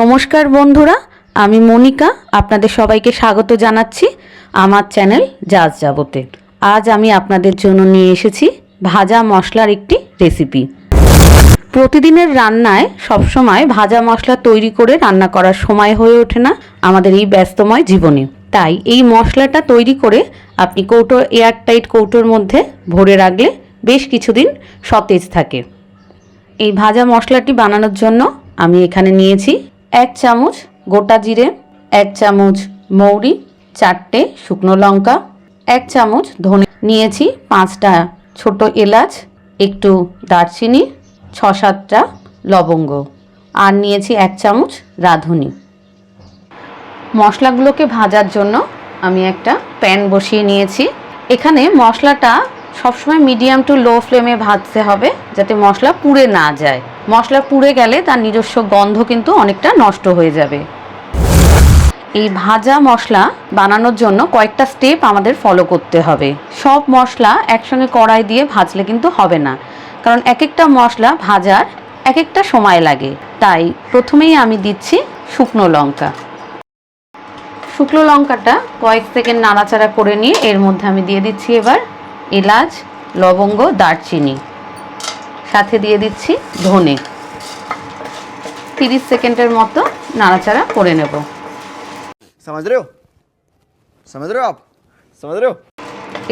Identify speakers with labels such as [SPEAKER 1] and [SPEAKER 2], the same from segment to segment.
[SPEAKER 1] নমস্কার বন্ধুরা, আমি মনিকা, আপনাদের সবাইকে স্বাগত জানাচ্ছি আমার চ্যানেল জাজ যাবতে। আজ আমি আপনাদের জন্য নিয়ে এসেছি ভাজা মশলার একটি রেসিপি। প্রতিদিনের রান্নায় সবসময় ভাজা মশলা তৈরি করে রান্না করার সময় হয়ে ওঠে না আমাদের এই ব্যস্তময় জীবনে। তাই এই মশলাটা তৈরি করে আপনি কৌটো, এয়ারটাইট কৌটোর মধ্যে ভরে রাখলে বেশ কিছুদিন সতেজ থাকে। এই ভাজা মশলাটি বানানোর জন্য আমি এখানে নিয়েছি এক চামচ গোটা জিরে, এক চামচ মৌরি, চারটে শুকনো লঙ্কা, এক চামচ ধনে নিয়েছি পাঁচটা ছোট এলাচ, একটু দারচিনি, ছ সাতটা লবঙ্গ আর নিয়েছি এক চামচ রাঁধুনি। মশলাগুলোকে ভাজার জন্য আমি একটা প্যান বসিয়ে নিয়েছি। এখানে মশলাটা সবসময় মিডিয়াম টু লো ফ্লেমে ভাজতে হবে যাতে মশলা পুড়ে না যায়। মশলা পুড়ে গেলে তার নিজস্ব গন্ধ কিন্তু অনেকটা নষ্ট হয়ে যাবে। এই ভাজা মশলা বানানোর জন্য কয়েকটা স্টেপ আমাদের ফলো করতে হবে। সব মশলা একসঙ্গে কড়াই দিয়ে ভাজলে কিন্তু হবে না। কারণ এক একটা মশলা ভাজার এক একটা সময় লাগে। তাই প্রথমেই আমি দিচ্ছি শুকনো লঙ্কা। শুকনো লঙ্কাটা কয়েক সেকেন্ড নাড়াচাড়া করে নিয়ে এর মধ্যে আমি দিয়ে দিচ্ছি এবার এলাচ, লবঙ্গ, দারচিনি। সাথে দিয়ে দিচ্ছি ধনে। তিরিশ সেকেন্ডের মতো নাড়াচাড়া করে নেব।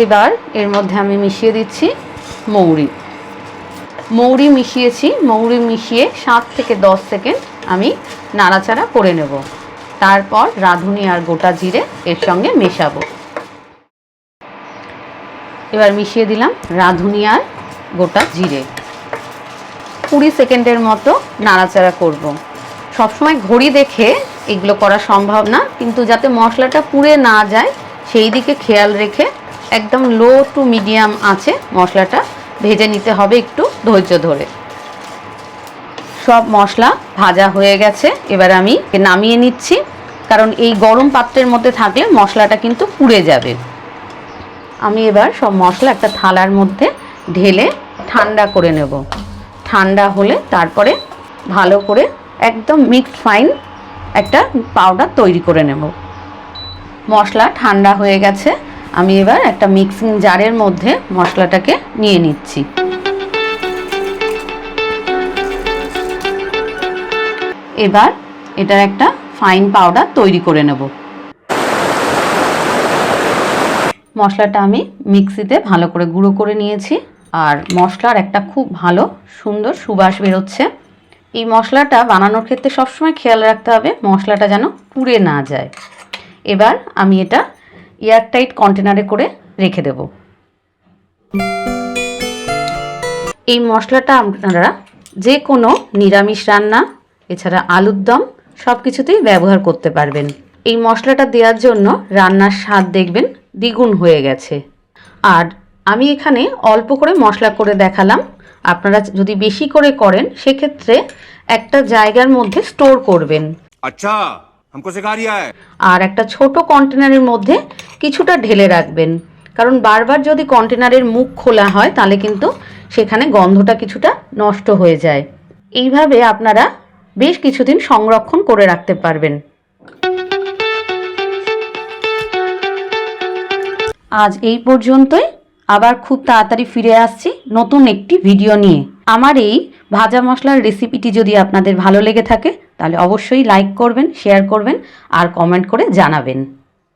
[SPEAKER 1] এবার এর মধ্যে আমি মিশিয়ে দিচ্ছি মৌরি। মৌরি মিশিয়েছি মৌরি মিশিয়ে সাত থেকে দশ সেকেন্ড আমি নাড়াচাড়া করে নেব। তারপর রাঁধুনি আর গোটা জিরে এর সঙ্গে মেশাবো। এবার মিশিয়ে দিলাম রাঁধুনি আর গোটা জিরে। কুড়ি সেকেন্ডের মতো নাড়াচাড়া করব। সবসময় ঘড়ি দেখে এগুলো করা সম্ভব না, কিন্তু যাতে মশলাটা পুড়ে না যায়, সেই দিকে খেয়াল রেখে একদম লো টু মিডিয়াম আছে মশলাটা ভেজে নিতে হবে একটু ধৈর্য ধরে। সব মশলা ভাজা হয়ে গেছে, এবার আমি নামিয়ে নিচ্ছি, কারণ এই গরম পাত্রের মধ্যে থাকলে মশলাটা কিন্তু পুড়ে যাবে। আমি এবার সব মশলা একটা থালার মধ্যে ঢেলে ঠান্ডা করে নেব। ঠান্ডা হলে তারপরে ভালো করে একদম মিক্সড ফাইন একটা পাউডার তৈরি করে নেব। মশলা ঠান্ডা হয়ে গেছে, আমি এবার একটা মিক্সিং জারের মধ্যে মশলাটাকে নিয়ে নিচ্ছি। এবার এটার একটা ফাইন পাউডার তৈরি করে নেব। মশলাটা আমি মিক্সিতে ভালো করে গুঁড়ো করে নিয়েছি। আর মশলার একটা খুব ভালো, সুন্দর সুবাস বেরোচ্ছে। এই মশলাটা বানানোর ক্ষেত্রে সবসময় খেয়াল রাখতে হবে, মশলাটা যেন পুড়ে না যায়। এবার আমি এটা এয়ারটাইট কন্টেনারে করে রেখে দেব। এই মশলাটা আপনারা যে কোনো নিরামিষ রান্না, এছাড়া আলুর দম সব কিছুতেই ব্যবহার করতে পারবেন। এই মশলাটা দেওয়ার জন্য রান্নার স্বাদ দেখবেন দ্বিগুণ হয়ে গেছে। আর আমি এখানে অল্প করে মশলা করে দেখালাম। আপনারা যদি বেশি করে করেন সেক্ষেত্রে একটা জায়গার মধ্যে স্টোর করবেন।
[SPEAKER 2] আচ্ছা
[SPEAKER 1] আর একটা ছোট কন্টেনারের মধ্যে কিছুটা ঢেলে রাখবেন। কারণ বারবার যদি কন্টেনারের মুখ খোলা হয় তাহলে কিন্তু সেখানে গন্ধটা কিছুটা নষ্ট হয়ে যায়। এইভাবে আপনারা বেশ কিছুদিন সংরক্ষণ করে রাখতে পারবেন। আজ এই পর্যন্তই। আবার খুব তাড়াতাড়ি ফিরে আসছি নতুন একটি ভিডিও নিয়ে। আমার এই ভাজা মশলার রেসিপিটি যদি আপনাদের ভালো লেগে থাকে, তাহলে অবশ্যই লাইক করবেন শেয়ার করবেন আর কমেন্ট করে জানাবেন।